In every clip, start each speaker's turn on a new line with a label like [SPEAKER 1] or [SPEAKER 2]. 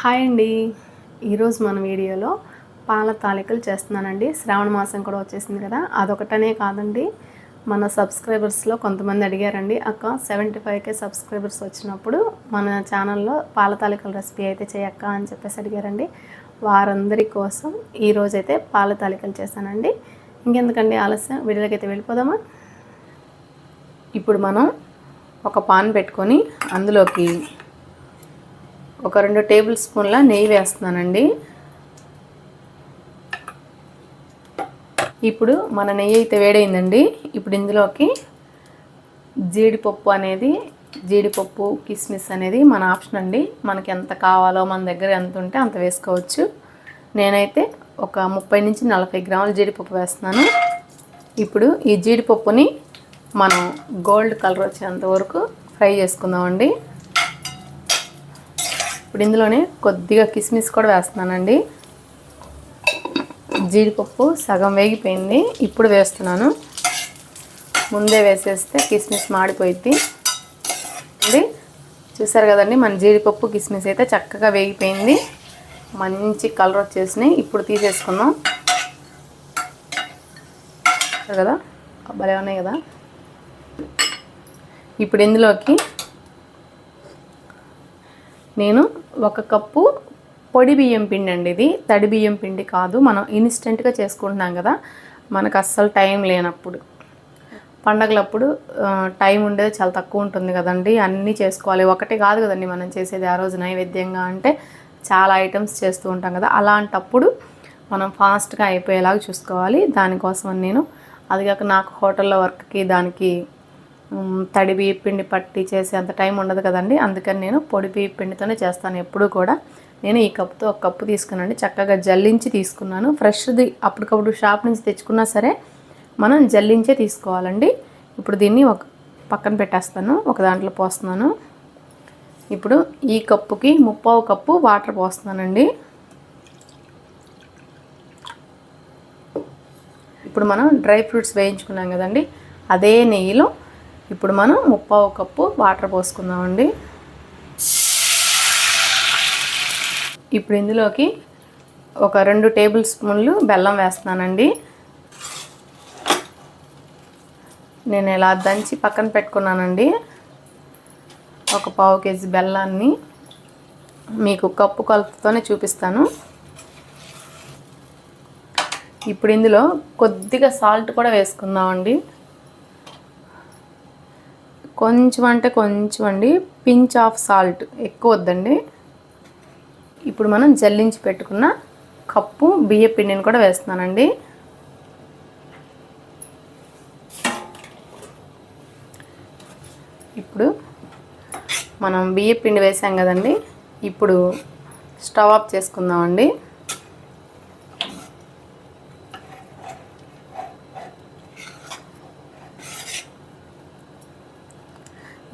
[SPEAKER 1] Hi అండి. ఈరోజు మన వీడియోలో పాల తాలికలు చేస్తున్నానండి. శ్రావణ మాసం కూడా వచ్చేసింది కదా అదొకటనే కాదండి. మన సబ్స్క్రైబర్స్లో కొంతమంది అడిగారండి అక్క సెవెంటీ ఫైవ్కే సబ్స్క్రైబర్స్ వచ్చినప్పుడు మన ఛానల్లో పాల తాలికల రెసిపీ అయితే చేయక్క అని చెప్పేసి అడిగారండి. వారందరి కోసం ఈరోజైతే పాల తాలికలు చేశానండి. ఇంకెందుకండి ఆలస్యం వీడియోలోకి అయితే వెళ్ళిపోదామా? ఇప్పుడు మనం ఒక పాన్ పెట్టుకొని అందులోకి ఒక రెండు టేబుల్ స్పూన్ల నెయ్యి వేస్తున్నానండి. ఇప్పుడు మన నెయ్యి అయితే వేడైందండి. ఇప్పుడు ఇందులోకి జీడిపప్పు అనేది జీడిపప్పు కిస్మిస్ అనేది మన ఆప్షన్ అండి. మనకి ఎంత కావాలో మన దగ్గర ఎంత ఉంటే అంత వేసుకోవచ్చు. నేనైతే ఒక ముప్పై నుంచి నలభై గ్రాముల జీడిపప్పు వేస్తున్నాను. ఇప్పుడు ఈ జీడిపప్పుని మనం గోల్డ్ కలర్ వచ్చేంత వరకు ఫ్రై చేసుకుందామండి. ఇప్పుడు ఇందులోనే కొద్దిగా కిస్మిస్ కూడా వేస్తున్నానండి. జీడిపప్పు సగం వేగిపోయింది. ఇప్పుడు వేస్తున్నాను. ముందే వేసేస్తే కిస్మిస్ మాడిపోయింది అండి చూసారు కదండి మన జీడిపప్పు కిస్మిస్ అయితే చక్కగా వేగిపోయింది. మంచి కలర్ వచ్చేసినాయి. ఇప్పుడు తీసేసుకుందాం. కదా? భలే ఉన్నాయి కదా? ఇప్పుడు ఇందులోకి నేను ఒక కప్పు పొడి బియ్యం పిండి అండి ఇది. తడి బియ్యం పిండి కాదు. మనం ఇన్స్టెంట్గా చేసుకుంటున్నాం కదా. మనకు అస్సలు టైం లేనప్పుడు. పండగలప్పుడు టైం ఉండేది చాలా తక్కువ ఉంటుంది కదండి. అన్నీ చేసుకోవాలి. ఒకటి కాదు కదండి మనం చేసేది ఆ రోజు నైవేద్యంగా అంటే చాలా ఐటమ్స్ చేస్తూ ఉంటాం కదా. అలాంటప్పుడు మనం ఫాస్ట్గా అయిపోయేలాగా చూసుకోవాలి. దానికోసం నేను అది కాక నాకు హోటల్లో వర్క్కి దానికి తడి బియ్య పిండి పట్టి చేసే అంత టైం ఉండదు కదండి. అందుకని నేను పొడి బియ్య పిండితోనే చేస్తాను ఎప్పుడు కూడా. నేను ఈ కప్పుతో ఒక కప్పు తీసుకున్నాను చక్కగా జల్లించి తీసుకున్నాను. ఫ్రెష్ది అప్పటికప్పుడు షాప్ నుంచి తెచ్చుకున్నా సరే మనం జల్లించే తీసుకోవాలండి. ఇప్పుడు దీన్ని ఒక పక్కన పెట్టేస్తాను. ఒక దాంట్లో పోస్తున్నాను. ఇప్పుడు ఈ కప్పుకి ముప్పావు కప్పు వాటర్ పోస్తున్నానండి. ఇప్పుడు మనం డ్రై ఫ్రూట్స్ వేయించుకున్నాం కదండి. అదే నెయ్యిలో ఇప్పుడు మనం ముప్పావు కప్పు వాటర్ పోసుకుందామండి. ఇప్పుడు ఇందులోకి ఒక రెండు టేబుల్ స్పూన్లు బెల్లం వేస్తున్నానండి. నేను ఇలా దంచి పక్కన పెట్టుకున్నానండి. ఒక పావు కేజీ బెల్లాన్ని మీకు కప్పు కొలతతోనే చూపిస్తాను. ఇప్పుడు ఇందులో కొద్దిగా సాల్ట్ కూడా వేసుకుందామండి. కొంచెం అంటే కొంచెం అండి. పించ్ ఆఫ్ సాల్ట్ ఎక్కువ వద్దండి. ఇప్పుడు మనం జల్లించి పెట్టుకున్న కప్పు బియ్య పిండిని కూడా వేస్తున్నానండి. ఇప్పుడు మనం బియ్య పిండి వేసాం కదండి. ఇప్పుడు స్టవ్ ఆఫ్ చేసుకుందామండి.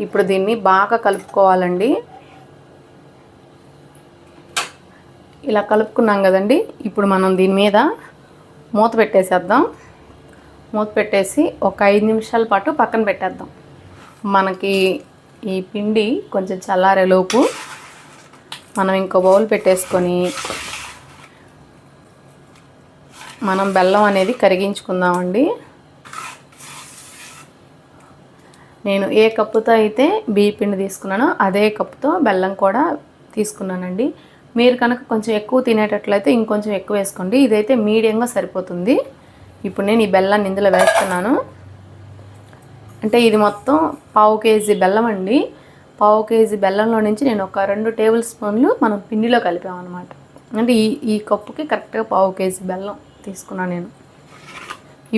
[SPEAKER 1] ఇప్పుడు దీన్ని బాగా కలుపుకోవాలండి. ఇలా కలుపుకున్నాం కదండి. ఇప్పుడు మనం దీని మీద మూత పెట్టేసేద్దాం. మూత పెట్టేసి ఒక ఐదు నిమిషాల పాటు పక్కన పెట్టేద్దాం. మనకి ఈ పిండి కొంచెం చల్లారేలోపు మనం ఇంకో బౌల్ పెట్టేసుకొని మనం బెల్లం అనేది కరిగించుకుందామండి. నేను ఏ కప్పుతో అయితే బియ్య పిండి తీసుకున్నానో అదే కప్పుతో బెల్లం కూడా తీసుకున్నానండి. మీరు కనుక కొంచెం ఎక్కువ తినేటట్లయితే ఇంకొంచెం ఎక్కువ వేసుకోండి. ఇదైతే మీడియంగా సరిపోతుంది. ఇప్పుడు నేను ఈ బెల్లాన్ని ఇందులో వేస్తున్నాను. అంటే ఇది మొత్తం పావు కేజీ బెల్లం అండి. పావు కేజీ బెల్లంలో నుంచి నేను ఒక రెండు టేబుల్ స్పూన్లు మనం పిండిలో కలిపామన్నమాట అంటే ఈ ఈ కప్పుకి కరెక్ట్గా పావు కేజీ బెల్లం తీసుకున్నాను నేను.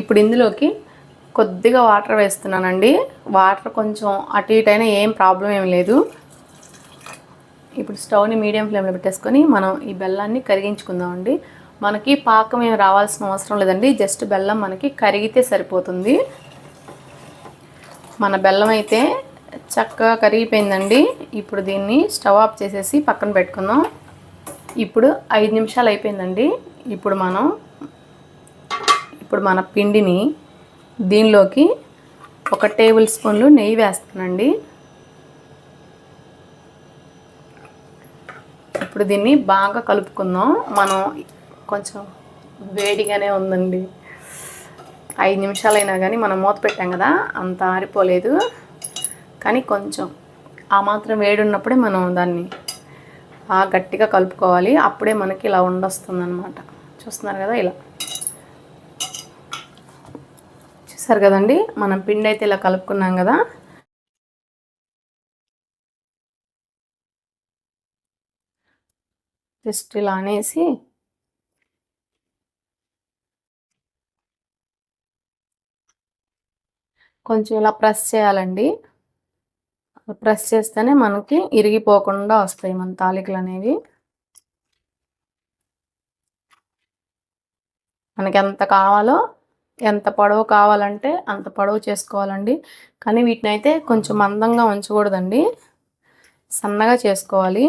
[SPEAKER 1] ఇప్పుడు ఇందులోకి కొద్దిగా వాటర్ వేస్తున్నానండి. వాటర్ కొంచెం అటు ఇటు అయినా ఏం ప్రాబ్లం ఏం లేదు. ఇప్పుడు స్టవ్ని మీడియం ఫ్లేమ్లో పెట్టేసుకొని మనం ఈ బెల్లాన్ని కరిగించుకుందామండి. మనకి పాకం ఏం రావాల్సిన అవసరం లేదండి. జస్ట్ బెల్లం మనకి కరిగితే సరిపోతుంది. మన బెల్లం అయితే చక్కగా కరిగిపోయిందండి. ఇప్పుడు దీన్ని స్టవ్ ఆఫ్ చేసేసి పక్కన పెట్టుకుందాం. ఇప్పుడు ఐదు నిమిషాలు అయిపోయిందండి. ఇప్పుడు మనం ఇప్పుడు మన పిండిని దీనిలోకి ఒక టేబుల్ స్పూన్లు నెయ్యి వేస్తానండి. ఇప్పుడు దీన్ని బాగా కలుపుకుందాం. మనం కొంచెం వేడిగానే ఉందండి. ఐదు నిమిషాలైనా కానీ మనం మూత పెట్టాం కదా అంత ఆరిపోలేదు. కానీ కొంచెం ఆ మాత్రం వేడి ఉన్నప్పుడే మనం దాన్ని బాగా గట్టిగా కలుపుకోవాలి. అప్పుడే మనకి ఇలా ఉండొస్తుంది అనమాట చూస్తున్నారు కదా ఇలా. చూసారు కదండి. మనం పిండి అయితే ఇలా కలుపుకున్నాం కదా. జస్ట్ ఇలా అనేసి కొంచెం ఇలా ప్రెస్ చేయాలండి. ప్రెస్ చేస్తేనే మనకి ఇరిగిపోకుండా వస్తాయి మన తాలికలు అనేవి. మనకి ఎంత కావాలో ఎంత పొడవు కావాలంటే అంత పొడవు చేసుకోవాలండి. కానీ వీటిని అయితే కొంచెం మందంగా ఉంచకూడదండి. సన్నగా చేసుకోవాలి.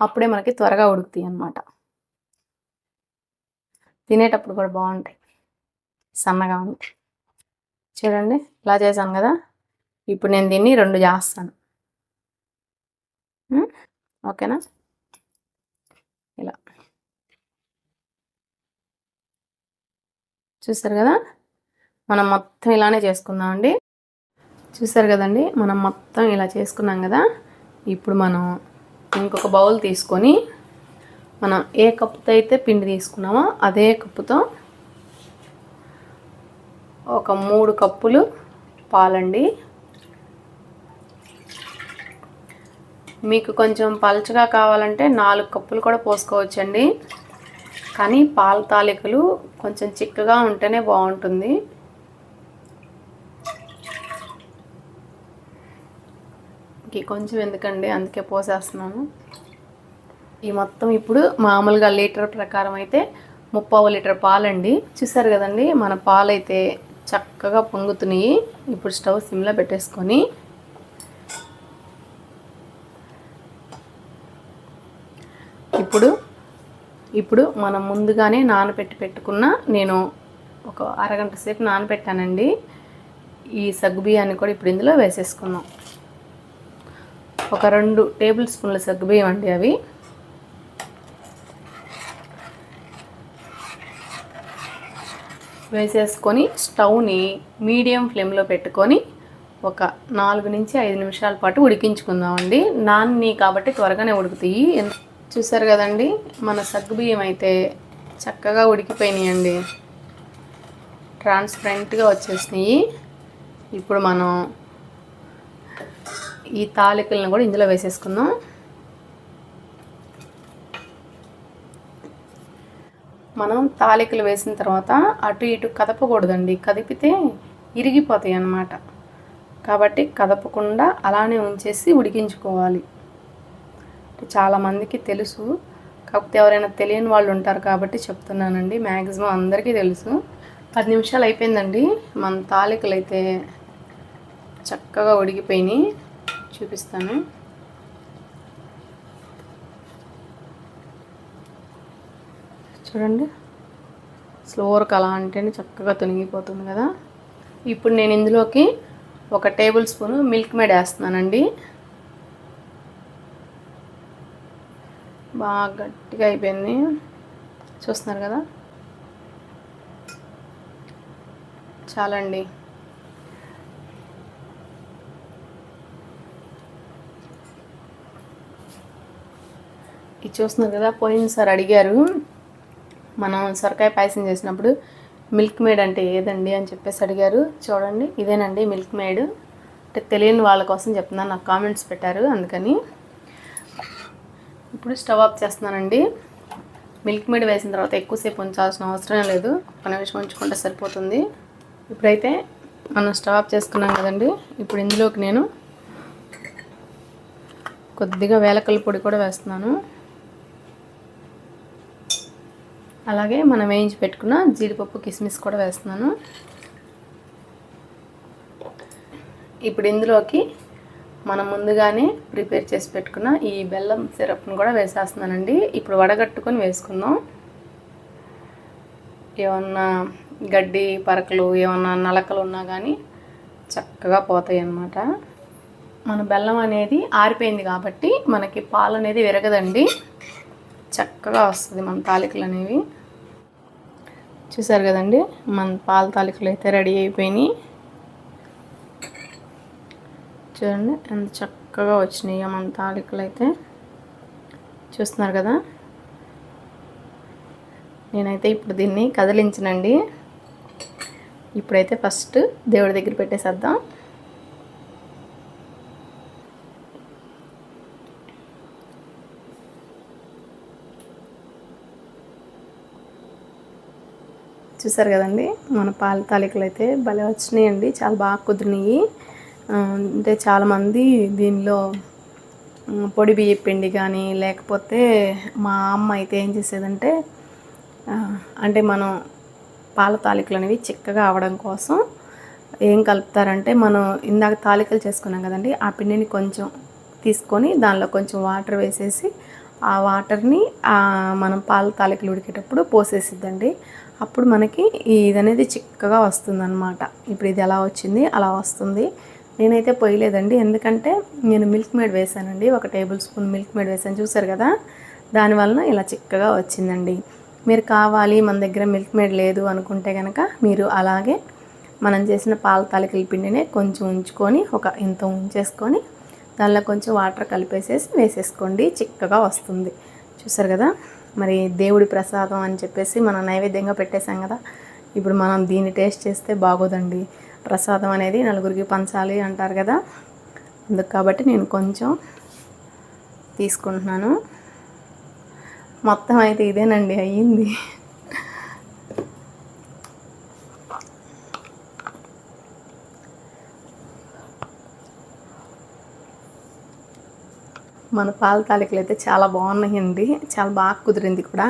[SPEAKER 1] అప్పుడే మనకి త్వరగా ఉడుకుతాయి అన్నమాట. తినేటప్పుడు కూడా బాగుంటాయి. సన్నగా ఉంటాయి. చూడండి ఇలా చేశాను కదా. ఇప్పుడు నేను దీన్ని రెండు చేస్తాను. ఓకేనా ఇలా చూసారు కదా? మనం మొత్తం ఇలానే చేసుకుందామండి చూసారు కదండి? మనం మొత్తం ఇలా చేసుకున్నాం కదా? ఇప్పుడు మనం ఇంకొక బౌల్ తీసుకొని మనం ఏ కప్పుతో అయితే పిండి తీసుకున్నామో అదే కప్పుతో ఒక మూడు కప్పులు పాలండి. మీకు కొంచెం పలచగా కావాలంటే నాలుగు కప్పులు కూడా పోసుకోవచ్చండి. కానీ పాల తాలికలు కొంచెం చిక్కగా ఉంటేనే బాగుంటుంది. కొంచెం ఎందుకండి? అందుకే పోసేస్తున్నాను. ఈ మొత్తం ఇప్పుడు మామూలుగా లీటర్ ప్రకారం అయితే ముప్పావు లీటర్ పాలండి. చూసారు కదండి? మన పాలైతే చక్కగా పొంగుతున్నాయి. ఇప్పుడు స్టవ్ సిమ్లో పెట్టేసుకొని ఇప్పుడు ఇప్పుడు మనం ముందుగానే నానబెట్టి పెట్టుకున్న నేను ఒక అరగంట సేపు నానబెట్టానండి. ఈ సగ్గుబియ్యాన్ని కూడా ఇప్పుడు ఇందులో వేసేసుకున్నాం. ఒక రెండు టేబుల్ స్పూన్ల సగ్గుబియ్యం అండి అవి. వేసేసుకొని స్టవ్ని మీడియం ఫ్లేమ్లో పెట్టుకొని ఒక నాలుగు నుంచి ఐదు నిమిషాల పాటు ఉడికించుకుందామండి. నాన్ని కాబట్టి త్వరగానే ఉడుకుతాయి. చూసారు కదండి? మన సగ్గుబియ్యం అయితే చక్కగా ఉడికిపోయినాయండి. ట్రాన్స్పరెంట్గా వచ్చేసినాయి. ఇప్పుడు మనం ఈ తాలికలను కూడా ఇందులో వేసేసుకుందాం. మనం తాలికలు వేసిన తర్వాత అటు ఇటు కదపకూడదండి. కదిపితే ఇరిగిపోతాయి అన్నమాట కాబట్టి కదపకుండా అలానే ఉంచేసి ఉడికించుకోవాలి. చాలామందికి తెలుసు. కాకపోతే ఎవరైనా తెలియని వాళ్ళు ఉంటారు కాబట్టి చెప్తున్నానండి. మ్యాక్సిమం అందరికీ తెలుసు. పది నిమిషాలు అయిపోయిందండి. మన తాలికలు అయితే చక్కగా ఉడికిపోయినాయి. చూపిస్తాను. చూడండి. స్లోవర్కి అలా అంటేనే చక్కగా తొనిగిపోతుంది కదా. ఇప్పుడు నేను ఇందులోకి ఒక టేబుల్ స్పూన్ మిల్క్ మేడ్ వేస్తున్నానండి. బాగా గట్టిగా అయిపోయింది. చూస్తున్నారు కదా? చాలండి. ఇది చూస్తున్నారు కదా? పోయినసారి అడిగారు మనం సొరకాయ పాయసం చేసినప్పుడు మిల్క్ మేడ్ అంటే ఏదండి అని చెప్పేసి అడిగారు. చూడండి ఇదేనండి మిల్క్ మేడ్. అంటే తెలియని వాళ్ళ కోసం చెప్తున్నాను నాకు కామెంట్స్ పెట్టారు అందుకని. ఇప్పుడు స్టవ్ ఆఫ్ చేస్తున్నానండి. మిల్క్ మేడ్ వేసిన తర్వాత ఎక్కువసేపు ఉంచాల్సిన అవసరం లేదు. ఒక నిమిషం ఉంచుకుంటే సరిపోతుంది. ఇప్పుడైతే మనం స్టవ్ ఆఫ్ చేసుకున్నాం కదండి. ఇప్పుడు ఇందులోకి నేను కొద్దిగా వేలకల పొడి కూడా వేస్తున్నాను. అలాగే మనం వేయించి పెట్టుకున్న జీడిపప్పు కిస్మిస్ కూడా వేస్తున్నాను. ఇప్పుడు ఇందులోకి మనం ముందుగానే ప్రిపేర్ చేసి పెట్టుకున్న ఈ బెల్లం సిరప్ను కూడా వేసేస్తున్నానండి. ఇప్పుడు వడగట్టుకొని వేసుకుందాం. ఏమన్నా గడ్డి పరకలు ఏమన్నా నలకలు ఉన్నా కానీ చక్కగా పోతాయి అన్నమాట మన బెల్లం అనేది ఆరిపోయింది కాబట్టి మనకి పాలు అనేది విరగదండి. చక్కగా వస్తుంది మన తాలికలు అనేవి. చూసారు కదండి? మన పాల తాలికలు అయితే రెడీ అయిపోయినాయి. చూడండి ఎంత చక్కగా వచ్చినాయి మన తాలికలు అయితే చూస్తున్నారు కదా? నేనైతే ఇప్పుడు దీన్ని కదిలించనండి. ఇప్పుడైతే ఫస్ట్ దేవుడి దగ్గర పెట్టేసేద్దాం. చూసారు కదండి? మన పాల తాలికలు అయితే భలే వచ్చినాయండి చాలా బాగా కుదిరినాయి. అంటే చాలామంది దీనిలో పొడి బియ్య పిండి కానీ లేకపోతే మా అమ్మ అయితే ఏం చేసేదంటే అంటే మనం పాల తాలికలు అనేవి చిక్కగా అవడం కోసం ఏం కలుపుతారంటే మనం ఇందాక తాలికలు చేసుకున్నాం కదండి ఆ పిండిని కొంచెం తీసుకొని దానిలో కొంచెం వాటర్ వేసేసి ఆ వాటర్ని మనం పాల తాలికలు ఉడికేటప్పుడు పోసేసిద్దండి. అప్పుడు మనకి ఇది అనేది చిక్కగా వస్తుందన్నమాట. ఇప్పుడు ఇది ఎలా వచ్చింది అలా వస్తుంది. నేనైతే పోయలేదండి. ఎందుకంటే నేను మిల్క్ మేడ్ వేసానండి. ఒక టేబుల్ స్పూన్ మిల్క్ మేడ్ వేసాను. చూసారు కదా? దానివలన ఇలా చిక్కగా వచ్చిందండి. మీరు కావాలి మన దగ్గర మిల్క్ మేడ్ లేదు అనుకుంటే కనుక మీరు అలాగే మనం చేసిన పాల తాలికల పిండినే కొంచెం ఉంచుకొని ఒక ఇంత ఉంచేసుకొని దానిలో కొంచెం వాటర్ కలిపేసేసి వేసేసుకోండి. చిక్కగా వస్తుంది. చూసారు కదా? మరి దేవుడి ప్రసాదం అని చెప్పేసి మనం నైవేద్యంగా పెట్టేశాం కదా? ఇప్పుడు మనం దీన్ని టేస్ట్ చేస్తే బాగోదండి. ప్రసాదం అనేది నలుగురికి పంచాలి అంటారు కదా. అందుకు కాబట్టి నేను కొంచెం తీసుకుంటున్నాను. మొత్తం అయితే ఇదేనండి అయ్యింది. మన పాల తాలికలు అయితే చాలా బాగున్నాయండి. చాలా బాగా కుదిరింది కూడా.